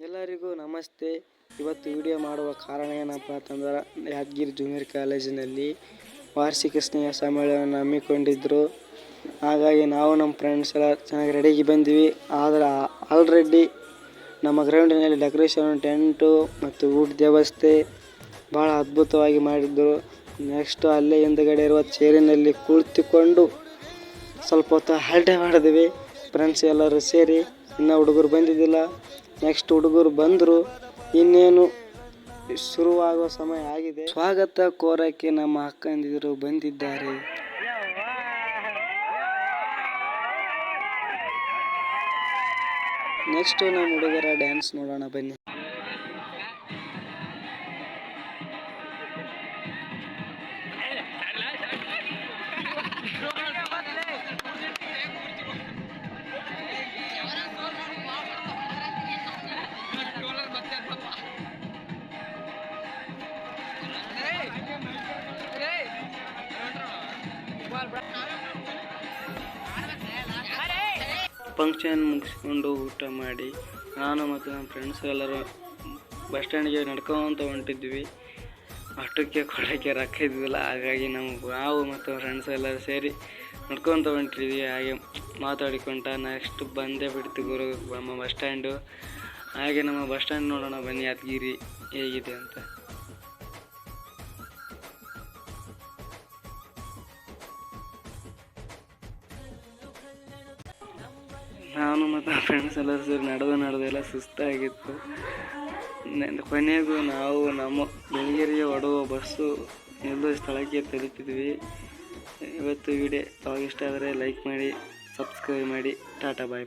ಎಲ್ಲರಿಗೂ ನಮಸ್ತೆ. ಇವತ್ತು ವಿಡಿಯೋ ಮಾಡುವ ಕಾರಣ ಏನಪ್ಪ ಅಂತಂದ್ರೆ, ಯಾದಗಿರಿ ಜೂನಿಯರ್ ಕಾಲೇಜಿನಲ್ಲಿ ವಾರ್ಷಿಕ ಸ್ನೇಹ ಸಮ್ಮೇಳನ ಹಮ್ಮಿಕೊಂಡಿದ್ದರು ಹಾಗಾಗಿ ನಾವು ನಮ್ಮ ಫ್ರೆಂಡ್ಸ್ ಎಲ್ಲ ಚೆನ್ನಾಗಿ ರೆಡಿಯಾಗಿ ಬಂದ್ವಿ. ಆದರೆ ಆಲ್ರೆಡಿ ನಮ್ಮ ಗ್ರೌಂಡಿನಲ್ಲಿ ಡೆಕೋರೇಷನ್ ಟೆಂಟು ಮತ್ತು ಊಟದ ವ್ಯವಸ್ಥೆ ಭಾಳ ಅದ್ಭುತವಾಗಿ ಮಾಡಿದ್ದರು ನೆಕ್ಸ್ಟು ಅಲ್ಲೇ ಹಿಂದುಗಡೆ ಇರುವ ಚೇರಿನಲ್ಲಿ ಕುಳಿತುಕೊಂಡು ಸ್ವಲ್ಪ ಹೊತ್ತು ಹರಟೆ ಮಾಡಿದ್ವಿ. ಫ್ರೆಂಡ್ಸ್ ಎಲ್ಲರೂ ಸೇರಿ, ಇನ್ನೂ ಹುಡುಗರು ಬಂದಿದ್ದಿಲ್ಲ. ನೆಕ್ಸ್ಟ್ ಹುಡುಗರು ಬಂದರು, ಇನ್ನೇನು ಶುರುವಾಗುವ ಸಮಯ ಆಗಿದೆ. ಸ್ವಾಗತ ಕೋರಕ್ಕೆ ನಮ್ಮ ಅಕ್ಕಂದಿರು ಬಂದಿದ್ದಾರೆ. ನೆಕ್ಸ್ಟ್ ನಮ್ಮ ಹುಡುಗರ ಡ್ಯಾನ್ಸ್ ನೋಡೋಣ ಬನ್ನಿ. ಫಂಕ್ಷನ್ ಮುಗಿಸ್ಕೊಂಡು ಊಟ ಮಾಡಿ, ನಾನು ಮತ್ತು ನನ್ನ ಫ್ರೆಂಡ್ಸ್ ಎಲ್ಲರೂ ಬಸ್ ಸ್ಟ್ಯಾಂಡ್ಗೆ ನಡ್ಕೊಂತ ಹೊಂಟಿದ್ವಿ. ಅಷ್ಟಕ್ಕೆ ಕೊಡೋಕ್ಕೆ ರೊಕ್ಕ ಇದ್ದಿಲ್ಲ ಹಾಗಾಗಿ ನಮ್ಮ ನಾವು ಮತ್ತು ಫ್ರೆಂಡ್ಸ್ ಎಲ್ಲರೂ ಸೇರಿ ನಡ್ಕೊತ ಹೊಂಟಿದ್ವಿ. ಹಾಗೆ ಮಾತಾಡಿಕೊಂಡ ನೆಕ್ಸ್ಟ್ ಬಂದೇ ಬಿಡ್ತು ಗುರು, ನಮ್ಮ ಬಸ್ ಸ್ಟ್ಯಾಂಡು ಹಾಗೆ ನಮ್ಮ ಬಸ್ ಸ್ಟ್ಯಾಂಡ್ ನೋಡೋಣ ಬನ್ನಿ ಅದ್ಗಿರಿ ಹೇಗಿದೆ ಅಂತ. ನಾನು ಮತ್ತು ಫ್ರೆಂಡ್ಸ್ ಎಲ್ಲರೂ ಸೇರಿ ನಡೆದು ನಡೆದು ಎಲ್ಲ ಸುಸ್ತಾಗಿತ್ತು. ಕೊನೆಗೂ ನಾವು ನಮ್ಮ ಬೆಳಗೆರೆಗೆ ಹೊಡುವ ಬಸ್ಸು ನಿಲ್ಲುವ ಸ್ಥಳಕ್ಕೆ ತಲುಪಿದ್ವಿ. ಇವತ್ತು ವಿಡಿಯೋ ಇಷ್ಟ ಆದರೆ ಲೈಕ್ ಮಾಡಿ, ಸಬ್ಸ್ಕ್ರೈಬ್ ಮಾಡಿ, ಟಾಟಾ ಬಾಯ್.